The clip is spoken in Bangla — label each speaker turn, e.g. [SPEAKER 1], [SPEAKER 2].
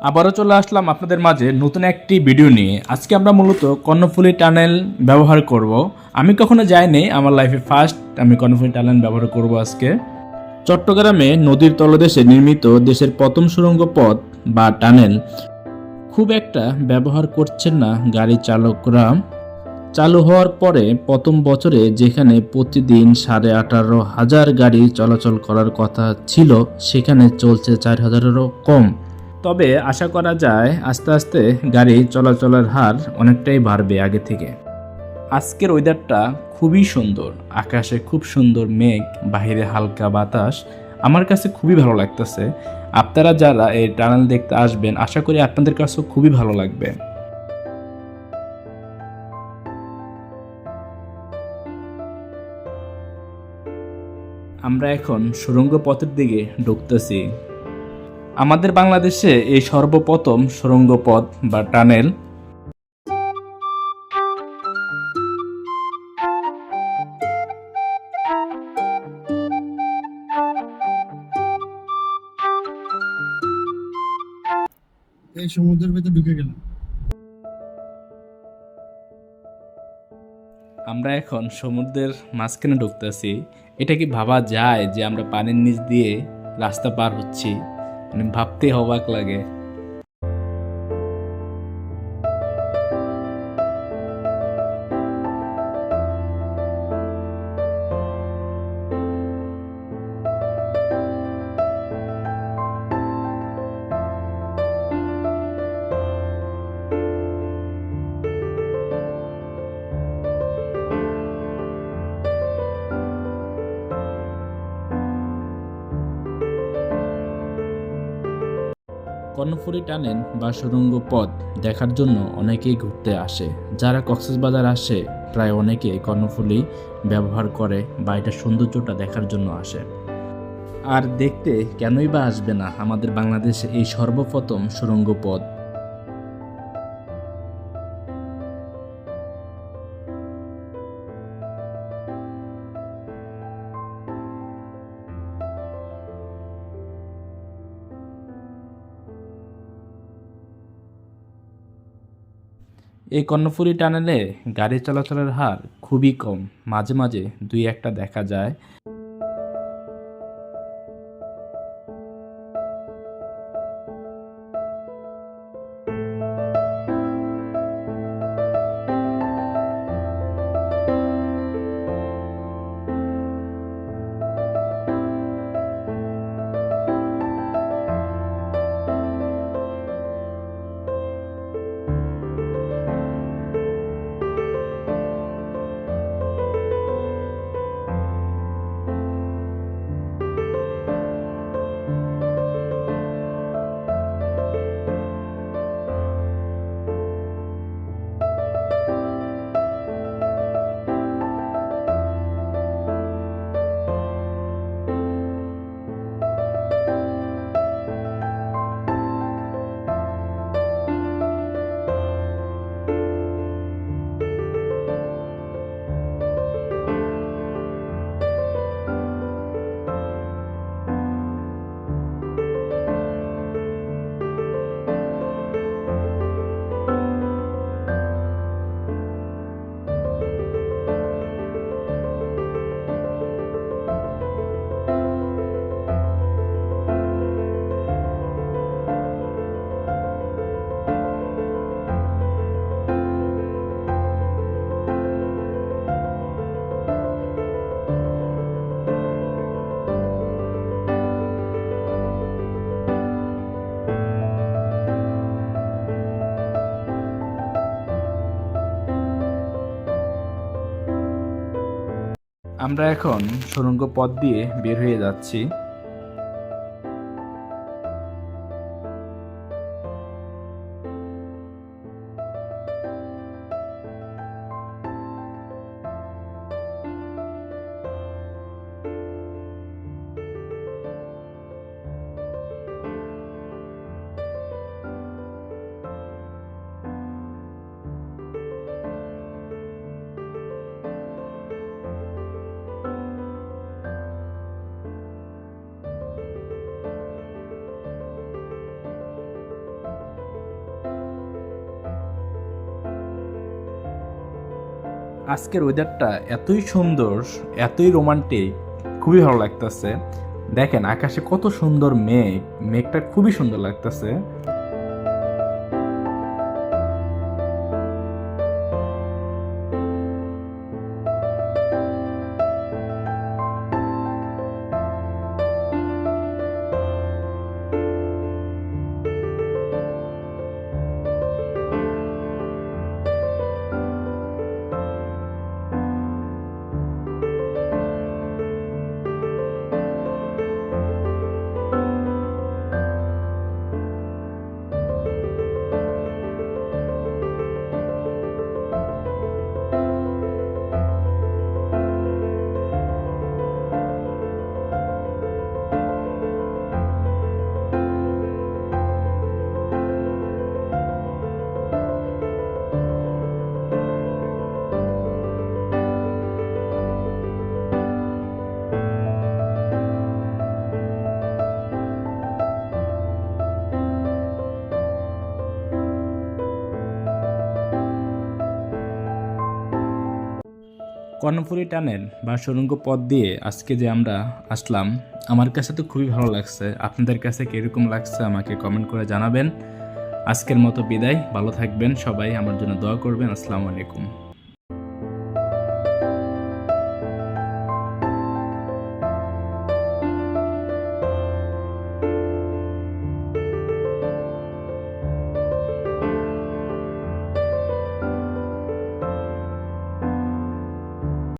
[SPEAKER 1] আবারও চলে আসলাম আপনাদের মাঝে নতুন একটি ভিডিও নিয়ে। আজকে আমরা মূলত কর্ণফুলী টানেল ব্যবহার করব। আমি কখনো যাইনি, আমার লাইফে ফার্স্ট আমি কর্ণফুলী টানেল ব্যবহার করব আজকে। চট্টগ্রামে নদীর তলদেশে নির্মিত দেশের প্রথম সুড়ঙ্গ পথ বা টানেল খুব একটা ব্যবহার করছেন না গাড়ি চালকরা। চালু হওয়ার পরে প্রথম বছরে যেখানে প্রতিদিন সাড়ে আঠারো হাজার গাড়ি চলাচল করার কথা ছিল, সেখানে চলছে চার হাজারেরও কম। তবে আশা করা যায় আস্তে আস্তে গাড়ি চলাচলের হার অনেকটাই বাড়বে আগে থেকে। আজকের ওয়েদারটা খুবই সুন্দর, আকাশে খুব সুন্দর মেঘ বাইরে হালকা বাতাস। আমার কাছে খুবই ভালো লাগতেছে। আপনারা যারা এই টানেল দেখতে আসবেন, আশা করি আপনাদের কাছেও খুবই ভালো লাগবে। আমরা এখন সুড়ঙ্গ পথের দিকে ঢুকতেছি। আমাদের বাংলাদেশে এই সর্বপ্রথম সুড়ঙ্গ পথ বা টানেল।
[SPEAKER 2] এই সমুদ্রের ভেতর ঢুকে গেলাম।
[SPEAKER 1] আমরা এখন সমুদ্রের মাঝখানে ঢুকতেছি। এটা কি ভাবা যায় যে আমরা পানির নিচ দিয়ে রাস্তা পার হচ্ছি? মানে ভাবতে অবাক লাগে। কর্ণফুলী টানেন বা সুরঙ্গ পথ দেখার জন্য অনেকেই ঘুরতে আসে। যারা কক্সবাজার আসে, প্রায় অনেকে কর্ণফুলি ব্যবহার করে বা এটা সৌন্দর্যটা দেখার জন্য আসে। আর দেখতে কেনই বা আসবে না আমাদের বাংলাদেশে এই সর্বপ্রথম সুরঙ্গ পথ। এই কর্ণফুলী টানেলে গাড়ি চলাচলের হার খুবই কম। মাঝে মাঝে দুই একটা দেখা যায়। আমরা এখন সুরঙ্গ পথ দিয়ে বের হয়ে যাচ্ছি। আজকের ওয়েদারটা এতই সুন্দর, এতই রোমান্টিক খুবই ভালো লাগতেছে। দেখেন আকাশে কত সুন্দর মেঘ, মেঘটা খুবই সুন্দর লাগতেছে। কর্ণফুলী টানেল বা সুরঙ্গ পথ দিয়ে আজকে যে আমরা আসলাম, আমার কাছে তো খুবই ভালো লাগছে। আপনাদের কাছে কীরকম লাগছে আমাকে কমেন্ট করে জানাবেন। আজকের মতো বিদায়, ভালো থাকবেন সবাই, আমার জন্য দোয়া করবেন। আসসালামু আলাইকুম।